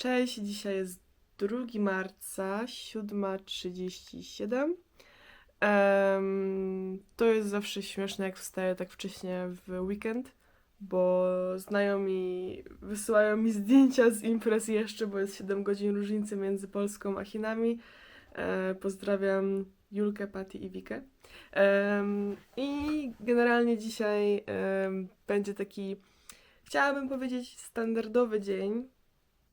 Cześć, dzisiaj jest 2 marca, 7.37. Em, to jest zawsze śmieszne, jak wstaję tak wcześnie w weekend, bo znajomi wysyłają mi zdjęcia z imprez jeszcze, bo jest 7 godzin różnicy między Polską a Chinami. E, pozdrawiam Julkę, Patty i Wikę. Em, I generalnie dzisiaj em, będzie taki, chciałabym powiedzieć, standardowy dzień,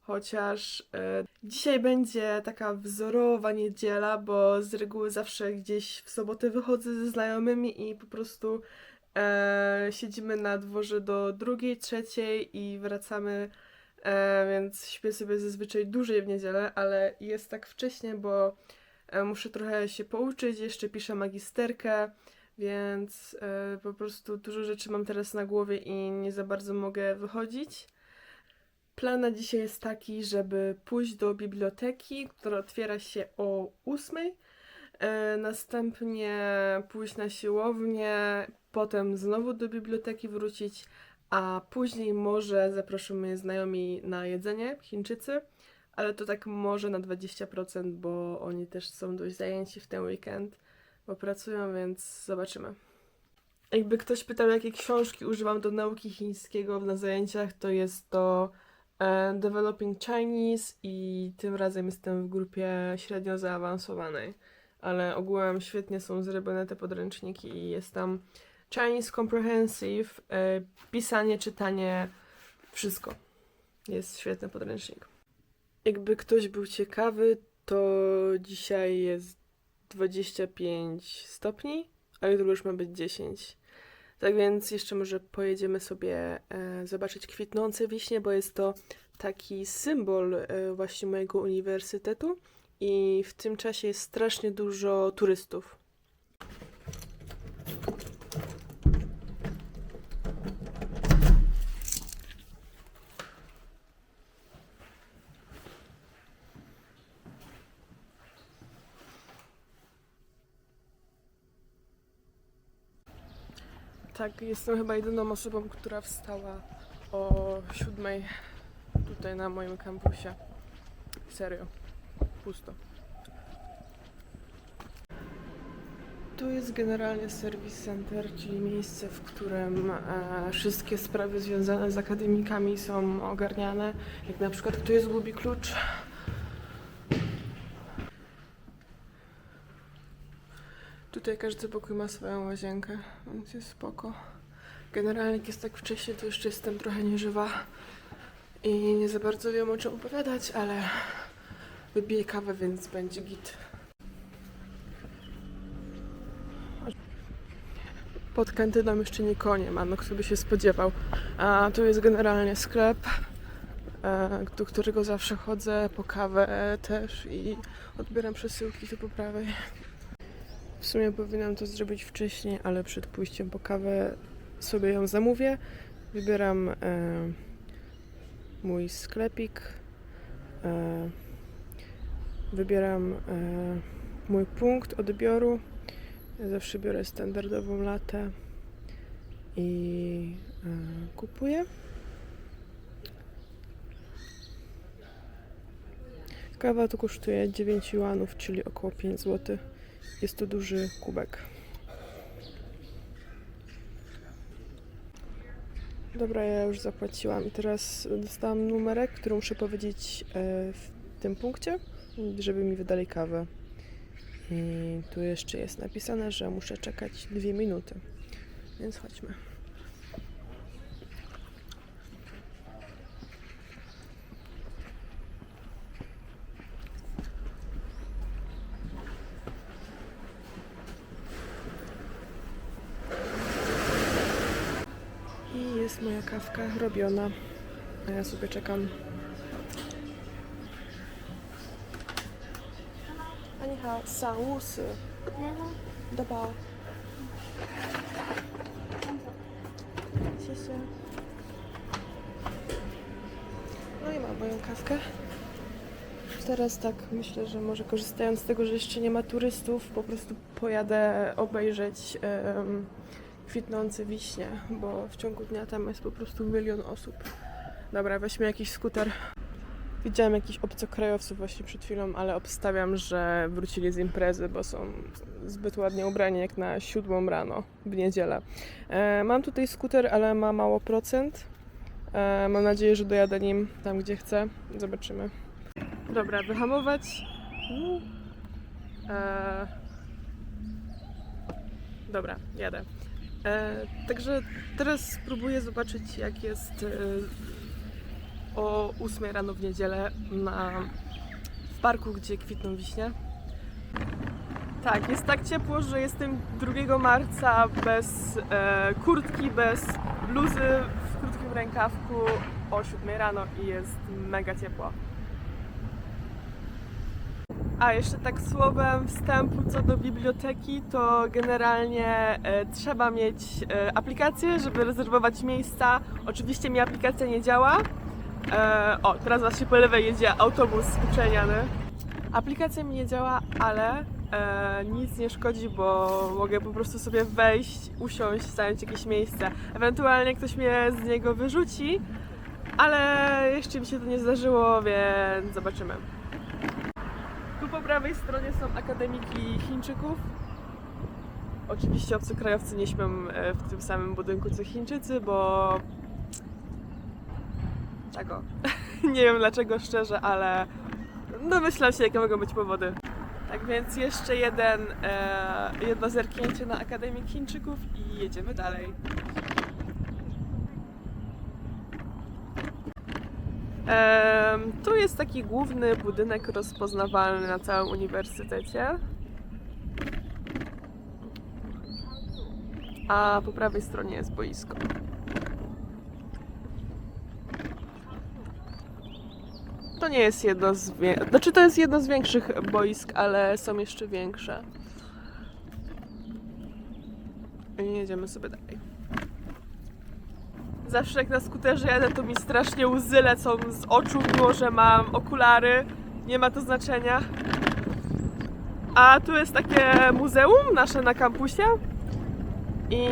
Chociaż e, dzisiaj będzie taka wzorowa niedziela, bo z reguły zawsze gdzieś w sobotę wychodzę ze znajomymi i po prostu e, siedzimy na dworze do drugiej, trzeciej i wracamy, e, więc śpię sobie zazwyczaj dłużej w niedzielę, ale jest tak wcześnie, bo e, muszę trochę się pouczyć, jeszcze piszę magisterkę, więc e, po prostu dużo rzeczy mam teraz na głowie i nie za bardzo mogę wychodzić. Plan na dzisiaj jest taki, żeby pójść do biblioteki, która otwiera się o 8, e, następnie pójść na siłownię, potem znowu do biblioteki wrócić, a później może zaproszą mnie znajomi na jedzenie, Chińczycy, ale to tak może na 20%, bo oni też są dość zajęci w ten weekend, bo pracują, więc zobaczymy. Jakby ktoś pytał, jakie książki używam do nauki chińskiego na zajęciach, to jest to Developing Chinese i tym razem jestem w grupie średnio zaawansowanej. Ale ogółem świetnie są zrobione te podręczniki i jest tam Chinese Comprehensive, e, pisanie, czytanie, wszystko. Jest świetny podręcznik. Jakby ktoś był ciekawy, to dzisiaj jest 25 stopni, a jutro już ma być 10. Tak więc jeszcze może pojedziemy sobie e, zobaczyć kwitnące wiśnie, bo jest to taki symbol e, właśnie mojego uniwersytetu i w tym czasie jest strasznie dużo turystów. Tak, jestem chyba jedyną osobą, która wstała o siódmej tutaj na moim kampusie. Serio. Pusto. Tu jest generalnie Service Center, czyli miejsce, w którym e, wszystkie sprawy związane z akademikami są ogarniane. Jak na przykład ktoś zgubi klucz. Tutaj każdy pokój ma swoją łazienkę, więc jest spoko. Generalnie jak jest tak wcześnie, to jeszcze jestem trochę nieżywa i nie za bardzo wiem o czym opowiadać, ale wybiję kawę, więc będzie git. Pod kantyną jeszcze nie ma, no kto by się spodziewał. A tu jest generalnie sklep, e, do którego zawsze chodzę po kawę też i odbieram przesyłki tu po prawej. W sumie powinnam to zrobić wcześniej, ale przed pójściem po kawę sobie ją zamówię. Wybieram e, mój sklepik. E, wybieram e, mój punkt odbioru. Zawsze biorę standardową latę i e, kupuję. Kawa tu kosztuje 9 juanów, czyli około 5 zł. Jest to duży kubek. Dobra, ja już zapłaciłam i teraz dostałam numerek, który muszę powiedzieć e, w tym punkcie, żeby mi wydali kawę. I tu jeszcze jest napisane, że muszę czekać dwie minuty. Więc chodźmy. I jest moja kawka robiona. A ja sobie czekam. Aniha, sausy. Dobra. No i mam moją kawkę. Teraz tak myślę, że może korzystając z tego, że jeszcze nie ma turystów, po prostu pojadę obejrzeć. Um, kwitnące wiśnie, bo w ciągu dnia tam jest po prostu milion osób. Dobra, weźmy jakiś skuter. Widziałam jakichś obcokrajowców właśnie przed chwilą, ale obstawiam, że wrócili z imprezy, bo są zbyt ładnie ubrani jak na siódmą rano w niedzielę. E, mam tutaj skuter, ale ma mało procent. E, mam nadzieję, że dojadę nim tam, gdzie chcę. Zobaczymy. Dobra, wyhamować. E, dobra, jadę. E, także teraz spróbuję zobaczyć, jak jest e, o 8 rano w niedzielę na, w parku, gdzie kwitną wiśnie. Tak, jest tak ciepło, że jestem 2 marca bez e, kurtki, bez bluzy, w krótkim rękawku o 7 rano i jest mega ciepło. A jeszcze tak słowem wstępu co do biblioteki, to generalnie e, trzeba mieć e, aplikację, żeby rezerwować miejsca. Oczywiście mi aplikacja nie działa. E, o, teraz właśnie po lewej jedzie autobus uczelniany. Aplikacja mi nie działa, ale e, nic nie szkodzi, bo mogę po prostu sobie wejść, usiąść, zająć jakieś miejsce. Ewentualnie ktoś mnie z niego wyrzuci, ale jeszcze mi się to nie zdarzyło, więc zobaczymy. Prawej stronie są akademiki Chińczyków. Oczywiście obcokrajowcy nie śpią e, w tym samym budynku co Chińczycy, bo. Tak o. nie wiem dlaczego szczerze, ale domyślam się, jakie mogą być powody. Tak więc jeszcze jeden, e, jedno zerknięcie na Akademik Chińczyków i jedziemy dalej. Tu jest taki główny budynek rozpoznawalny na całym uniwersytecie. A po prawej stronie jest boisko. To nie jest jedno z wie... Znaczy to jest jedno z większych boisk, ale są jeszcze większe. I jedziemy sobie dalej. Zawsze jak na skuterze jadę, to mi strasznie łzy lecą z oczu, mimo że mam okulary. Nie ma to znaczenia. A tu jest takie muzeum nasze na kampusie i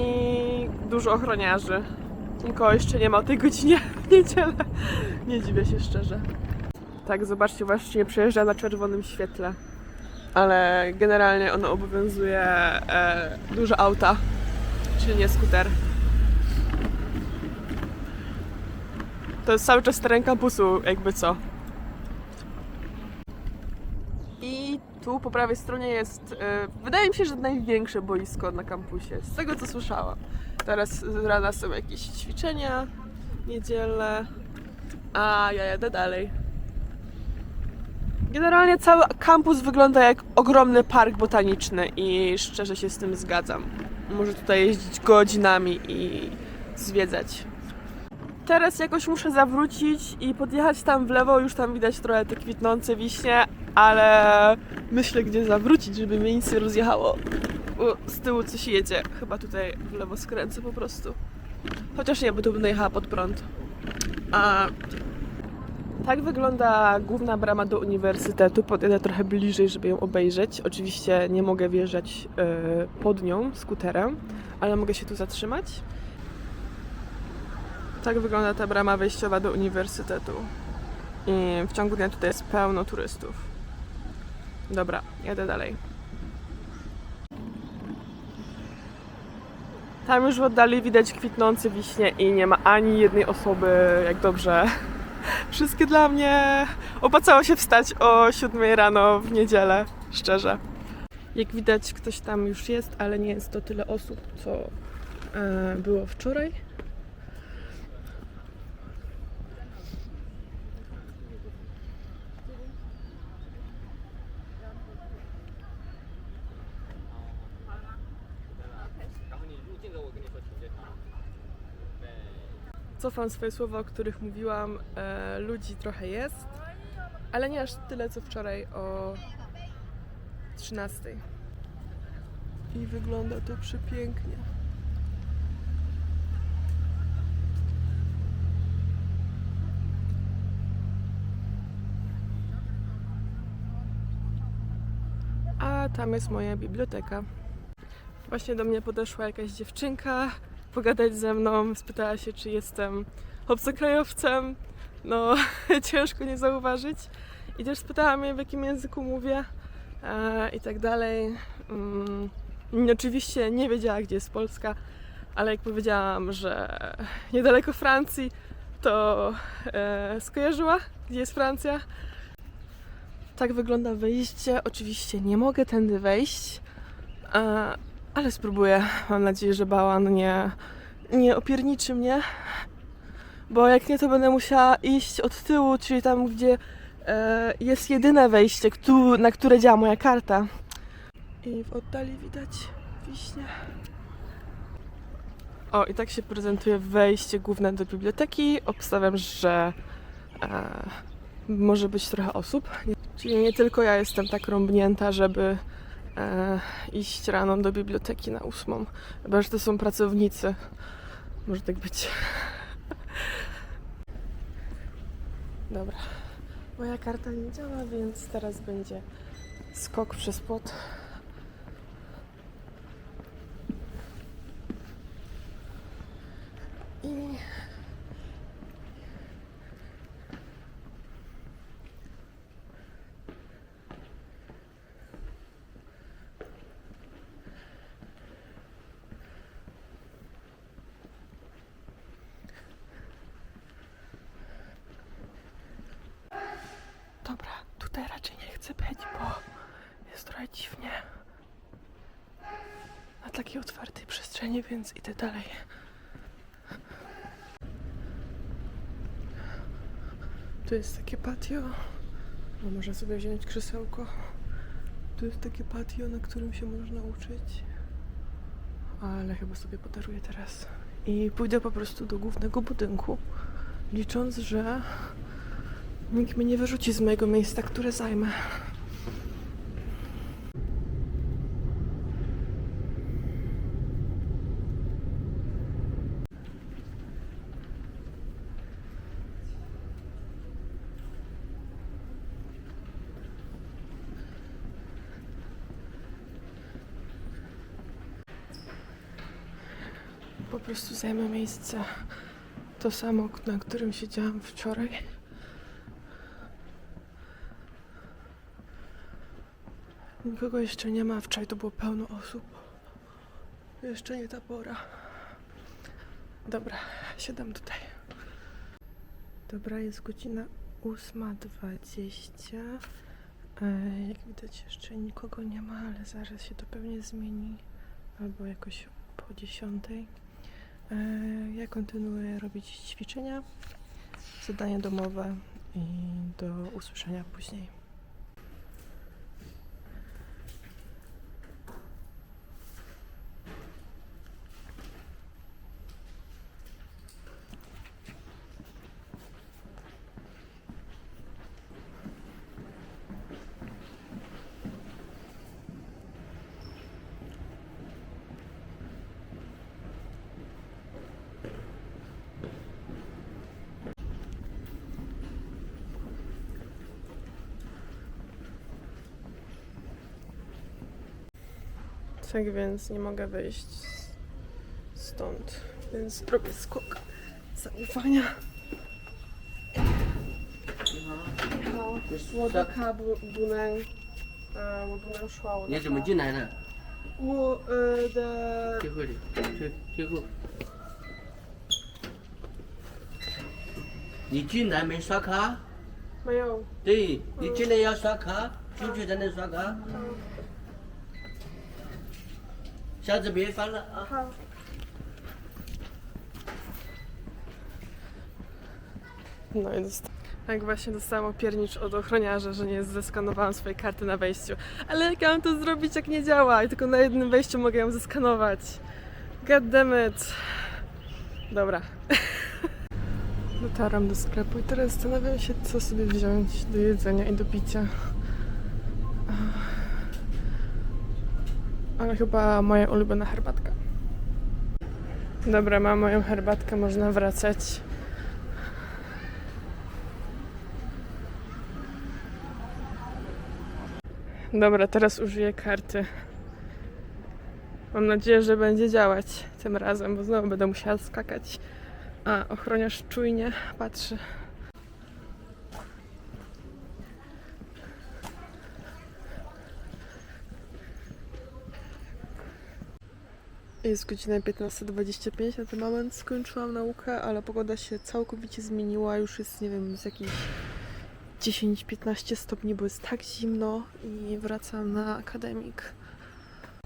dużo ochroniarzy. Nikogo jeszcze nie ma o tej godzinie w niedzielę. Nie dziwię się szczerze. Tak, zobaczcie, właśnie przejeżdża na czerwonym świetle. Ale generalnie ono obowiązuje e, duże auta, czyli nie skuter. To jest cały czas teren kampusu, jakby co. I tu po prawej stronie jest, e, wydaje mi się, że największe boisko na kampusie, z tego co słyszałam. Teraz rana są jakieś ćwiczenia, niedzielę, a ja jadę dalej. Generalnie cały kampus wygląda jak ogromny park botaniczny i szczerze się z tym zgadzam. Może tutaj jeździć godzinami i zwiedzać. Teraz jakoś muszę zawrócić i podjechać tam w lewo, już tam widać trochę te kwitnące wiśnie, ale myślę gdzie zawrócić, żeby mnie nic nie rozjechało. O, z tyłu coś jedzie, chyba tutaj w lewo skręcę po prostu. Chociaż nie, bo tu będę jechała pod prąd. A tak wygląda główna brama do uniwersytetu. Podjadę trochę bliżej, żeby ją obejrzeć. Oczywiście nie mogę wjeżdżać e, pod nią skuterem, ale mogę się tu zatrzymać. Tak wygląda ta brama wejściowa do uniwersytetu. I w ciągu dnia tutaj jest pełno turystów. Dobra, jadę dalej. Tam już w oddali widać kwitnące wiśnie i nie ma ani jednej osoby, jak dobrze. Wszystkie dla mnie opłacało się wstać o 7 rano w niedzielę, szczerze. Jak widać, ktoś tam już jest, ale nie jest to tyle osób, co e, było wczoraj. Cofam swoje słowa, o których mówiłam. E, ludzi trochę jest, ale nie aż tyle co wczoraj o 13. I wygląda to przepięknie. A tam jest moja biblioteka. Właśnie do mnie podeszła jakaś dziewczynka pogadać ze mną, spytała się, czy jestem obcokrajowcem. no ciężko nie zauważyć. I też spytałam jej, w jakim języku mówię e, i tak dalej. Mm, oczywiście nie wiedziała, gdzie jest Polska, ale jak powiedziałam, że niedaleko Francji, to e, skojarzyła, gdzie jest Francja. Tak wygląda wyjście. Oczywiście nie mogę tędy wejść, e, ale spróbuję. Mam nadzieję, że bałan nie, nie opierniczy mnie, bo jak nie, to będę musiała iść od tyłu, czyli tam, gdzie e, jest jedyne wejście, na które działa moja karta. I w oddali widać wiśnie. O, i tak się prezentuje wejście główne do biblioteki. Obstawiam, że e, może być trochę osób. Czyli nie tylko ja jestem tak rąbnięta, żeby e, iść rano do biblioteki na ósmą. Chyba, że to są pracownicy. Może tak być. Dobra. Moja karta nie działa, więc teraz będzie skok przez płot. I Dobra, tutaj raczej nie chcę być, bo jest trochę dziwnie. Na takiej otwartej przestrzeni, więc idę dalej. Tu jest takie patio. No, można sobie wziąć krzesełko. Tu jest takie patio, na którym się można uczyć. Ale chyba sobie podaruję teraz. I pójdę po prostu do głównego budynku, licząc, że Nikt mnie nie wyrzuci z mojego miejsca, które zajmę. Po prostu zajmę miejsce to samo, na którym siedziałam wczoraj. Nikogo jeszcze nie ma. Wczoraj to było pełno osób. Jeszcze nie ta pora. Dobra, siadam tutaj. Dobra, jest godzina 8.20. E, Jak widać jeszcze nikogo nie ma, ale zaraz się to pewnie zmieni. Albo jakoś po 10. E, Ja kontynuuję robić ćwiczenia, zadania domowe i do usłyszenia później. Tak więc nie mogę wyjść s- stąd, więc robię skok zaufania. 你好，你好，我的卡不不能，呃，我不能刷我的卡。你怎么进来的？我呃的最后的，最最后。你进来没刷卡？没有，对，你进来要刷卡，出去才能刷卡。 下次别翻了啊！好。No i dosta- tak właśnie dostałam opiernicz od ochroniarza, że nie zeskanowałam swojej karty na wejściu. Ale jak ja mam to zrobić, jak nie działa? I tylko na jednym wejściu mogę ją zeskanować. God damn it. Dobra. Dotarłam do sklepu i teraz zastanawiam się, co sobie wziąć do jedzenia i do picia. Ale chyba moja ulubiona herbatka. Dobra, mam moją herbatkę, można wracać. Dobra, teraz użyję karty. Mam nadzieję, że będzie działać tym razem, bo znowu będę musiała skakać. A ochroniarz czujnie patrzy. Jest godzina 15.25, na ten moment skończyłam naukę, ale pogoda się całkowicie zmieniła. Już jest, nie wiem, z jakichś 10-15 stopni, bo jest tak zimno i wracam na akademik.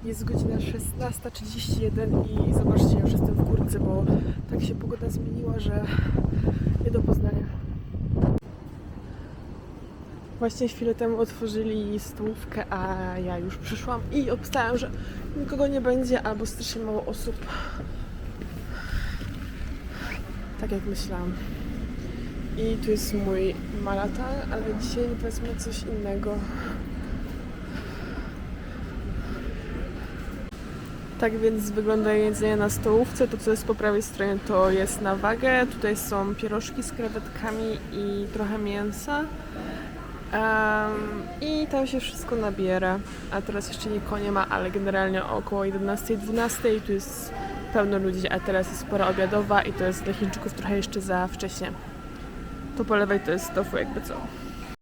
Jest godzina 16.31 i zobaczcie, już jestem w kurtce, bo tak się pogoda zmieniła, że nie do poznania. Właśnie chwilę temu otworzyli stołówkę, a ja już przyszłam i obstałam, że nikogo nie będzie albo strasznie mało osób. Tak jak myślałam. I tu jest mój malatan, ale dzisiaj wezmę coś innego. Tak więc wygląda jedzenie na stołówce. To, co jest po prawej stronie, to jest na wagę. Tutaj są pierożki z krewetkami i trochę mięsa. Em, I tam się wszystko nabiera. A teraz jeszcze nikogo nie ma, ale generalnie około 11-12 tu jest pełno ludzi, a teraz jest pora obiadowa i to jest dla Chińczyków trochę jeszcze za wcześnie. To po lewej to jest tofu jakby co.